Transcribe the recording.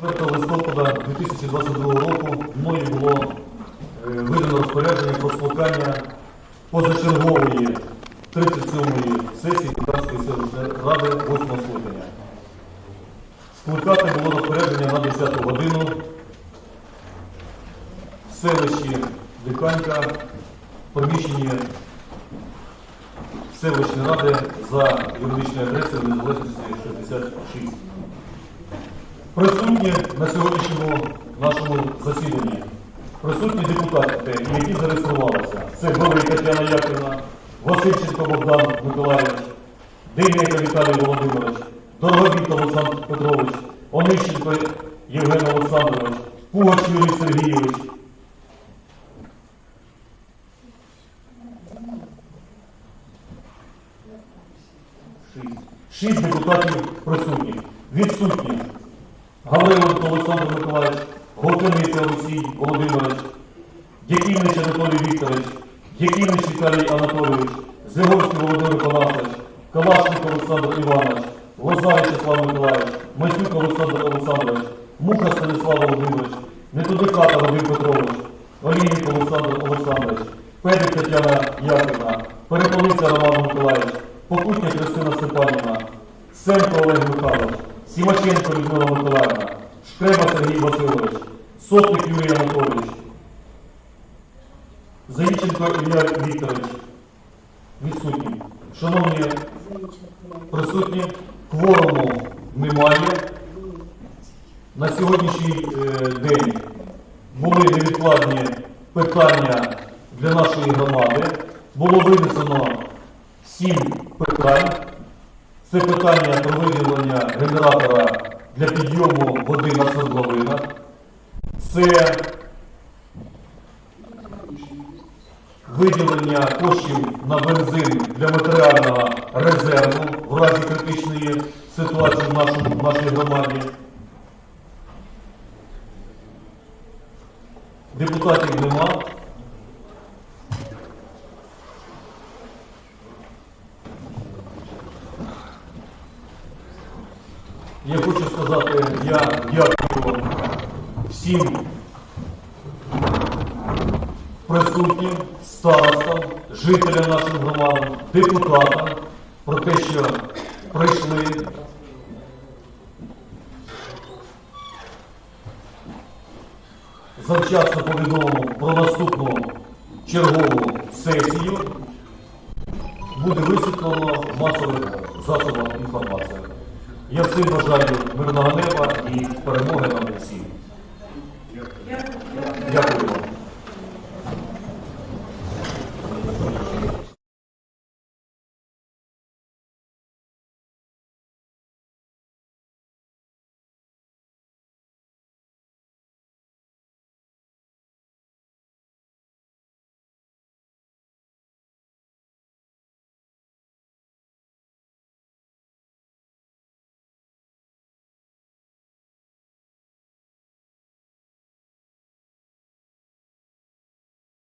4 листопада 2022 року мною було е, видано розпорядження про скликання позачергової 37-ї сесії Кубанської селищної ради 8 скликання. Скликати було розпорядження на 10 годину в селищі Диканька, приміщенні селищної ради за юридичною адресою Незалежності 66. Присутні на сьогоднішньому нашому засіданні. Присутні депутати, які зареєструвалися. Це Бровий Тетяна Яківна, Васильченко Богдан Миколаївич, Дейнека Віталій Володимирович, Дороговіт Олександр Петрович, Онищенко Євген Олександрович, Пугач Юрій Сергійович. Шість депутатів присутніх. Відсутні. Гавриленко Олександр Миколаївич, Голканиця Олексій Володимирович, Яківнич Анатолій Вікторович, Яківнич Віталій Анатолійович, Зиговський Володимир Панасович, Калашник Олександр Іванович, Лоза Вячеслав Миколаївич, Мацюк Олександр Олександрович, Муха Станіслав Володимирович, Методиката Вадим Петрович, Олійник Олександр Олександрович, Педик Тетяна Яківна, Переполиця Роман Миколаївич, Попутня Христина Степанівна, Семко Олег Михайлович, Сімаченко Людмила Миколаївна, Шкреба Сергій Васильович, Сотник Юрій Анатолійович, Заїченко Ілля Вікторович, відсутні. Шановні присутні, кворуму немає. На сьогоднішній е, день були невідкладні питання для нашої громади. Було винесено сім питань. Це питання про виділення генератора для підйому води на свердловинах. Це виділення коштів на бензин для матеріального резерву в разі критичної ситуації в, нашому, в нашій громаді. Депутатів нема. Я хочу сказати, я дякую всім присутнім, старостам, жителям нашої громади, депутатам про те, що прийшли. Завчасно повідомимо про наступну чергову сесію. Буде висвітлено в масових засобах інформації. Я всім бажаю мирного неба і перемоги нам.